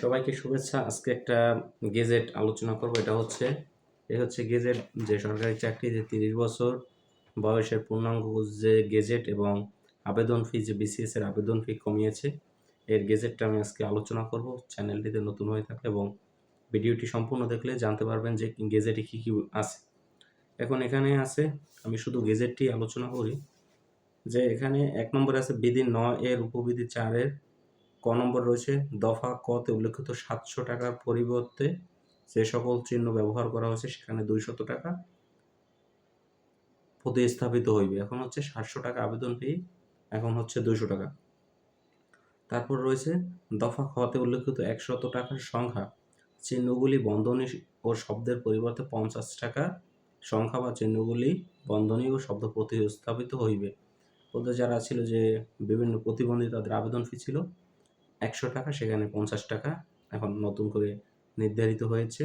সবাইকে শুভেচ্ছা। আজকে একটা গেজেট আলোচনা করব। এটা হচ্ছে, এ হচ্ছে গেজেট যে সরকারি চাকরিতে তিরিশ বছর বয়সের পূর্ণাঙ্গ যে গেজেট এবং আবেদন ফি, যে বিসিএস এর আবেদন ফি কমিয়েছে, এর গেজেটটা আমি আজকে আলোচনা করব। চ্যানেলটিতে নতুন হয়ে থাকলে এবং ভিডিওটি সম্পূর্ণ দেখলে জানতে পারবেন যে গেজেটে কী কী আছে। এখন এখানে আছে, আমি শুধু গেজেটটি আলোচনা করি যে এখানে এক নম্বরে আছে বিধি নয় এর, উপবিধি চারের ক নম্বর রয়েছে, দফা কতে উল্লেখিত সাতশো টাকার পরিবর্তে যে সকল চিহ্ন ব্যবহার করা হয়েছে সেখানে দুইশত টাকা প্রতিস্থাপিত হইবে। এখন হচ্ছে সাতশো টাকা আবেদন ফি, এখন হচ্ছে দুইশো টাকা। তারপর রয়েছে, দফা খতে উল্লেখিত একশত টাকার সংখ্যা, চিহ্নগুলি বন্ধনী ও শব্দের পরিবর্তে পঞ্চাশ টাকা সংখ্যা বা চিহ্নগুলি বন্ধনী ও শব্দ প্রতিস্থাপিত হইবে। ওদের যারা ছিল যে বিভিন্ন প্রতিবন্ধী তাদের আবেদন ফি ছিল একশো টাকা, সেখানে পঞ্চাশ টাকা এখন নতুন করে নির্ধারিত হয়েছে।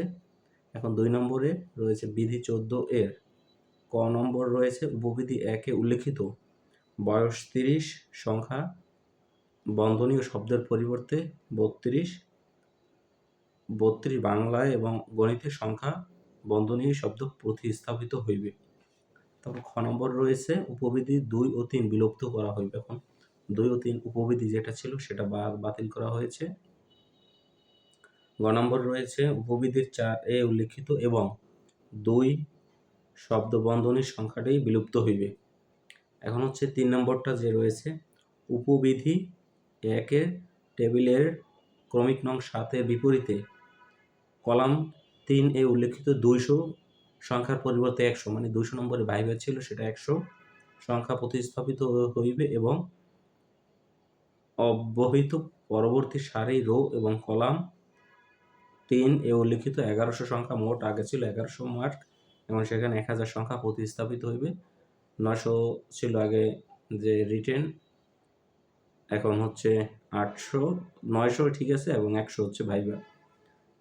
এখন দুই নম্বরে রয়েছে বিধি চোদ্দ এর। ক নম্বর রয়েছে উপবিধি একে উল্লেখিত। বয়স তিরিশ, সংখ্যা বন্ধনীয় শব্দের পরিবর্তে বত্রিশ। বত্রিশ বাংলায় এবং গণিতের সংখ্যা বন্ধনীয় শব্দ প্রতিস্থাপিত হইবে। তারপর খ নম্বর রয়েছে উপবিধি দুই ও তিন বিলুপ্ত করা হইবে এখন। দুই ও তিন উপবিধি যেটা ছিল সেটা বাতিল করা হয়েছে। গ নম্বর রয়েছে উপবিধির চার এ উল্লিখিত এবং দুই শব্দ বন্ধনীর সংখ্যাটাই বিলুপ্ত হইবে। এখন হচ্ছে তিন নম্বরটা যে রয়েছে, উপবিধি একের টেবিলের ক্রমিক নং সাতের বিপরীতে কলাম তিন এ উল্লেখিত দুইশো সংখ্যার পরিবর্তে একশো মানে দুইশো নম্বরে ভাইবে ছিল সেটা একশো সংখ্যা প্রতিস্থাপিত হইবে এবং অব্যবহিত পরবর্তী সারি রো এবং কলাম তিন এ উল্লিখিত এগারোশো সংখ্যা মোট আগে ছিল এগারোশো মার্ক এবং সেখানে এক হাজার সংখ্যা প্রতিস্থাপিত হইবে। নশো ছিল আগে যে রিটেন, এখন হচ্ছে আটশো, নয়শো ঠিক আছে এবং একশো হচ্ছে ভাইবা।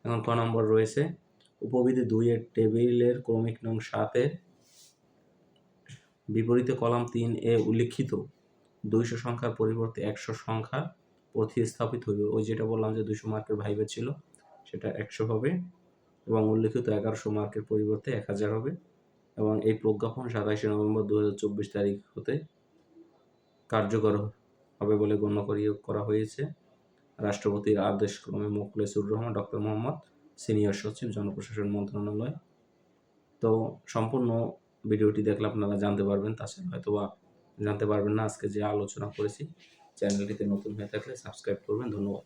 এখন ক নম্বর রয়েছে, উপবিধি দুইয়ের টেবিলের ক্রমিক নং সাতের বিপরীতে কলাম তিন এ উল্লিখিত দুইশো সংখ্যার পরিবর্তে একশো সংখ্যা প্রতিস্থাপিত হইবে। ওই যেটা বললাম যে দুইশো মার্কের ভাইবে ছিল, সেটা একশো হবে এবং উল্লিখিত এগারোশো মার্কের পরিবর্তে এক হাজার হবে এবং এই প্রজ্ঞাপন সাতাশে নভেম্বর দু হাজার চব্বিশ তারিখ হতে কার্যকর হবে বলে গণ্য করিয়ে করা হয়েছে। রাষ্ট্রপতির আদেশ ক্রমে মোখলেসুর রহমান, ডক্টর মোহাম্মদ সিনিয়র সচিব, জনপ্রশাসন মন্ত্রণালয়। তো সম্পূর্ণ ভিডিওটি দেখলে আপনারা জানতে পারবেন, তাছাড়া হয়তো বা জানতে পারবেন না আজকে যে আলোচনা করেছি চ্যানেলটিতে নতুন হয়ে থাকলে সাবস্ক্রাইব করবেন ধন্যবাদ।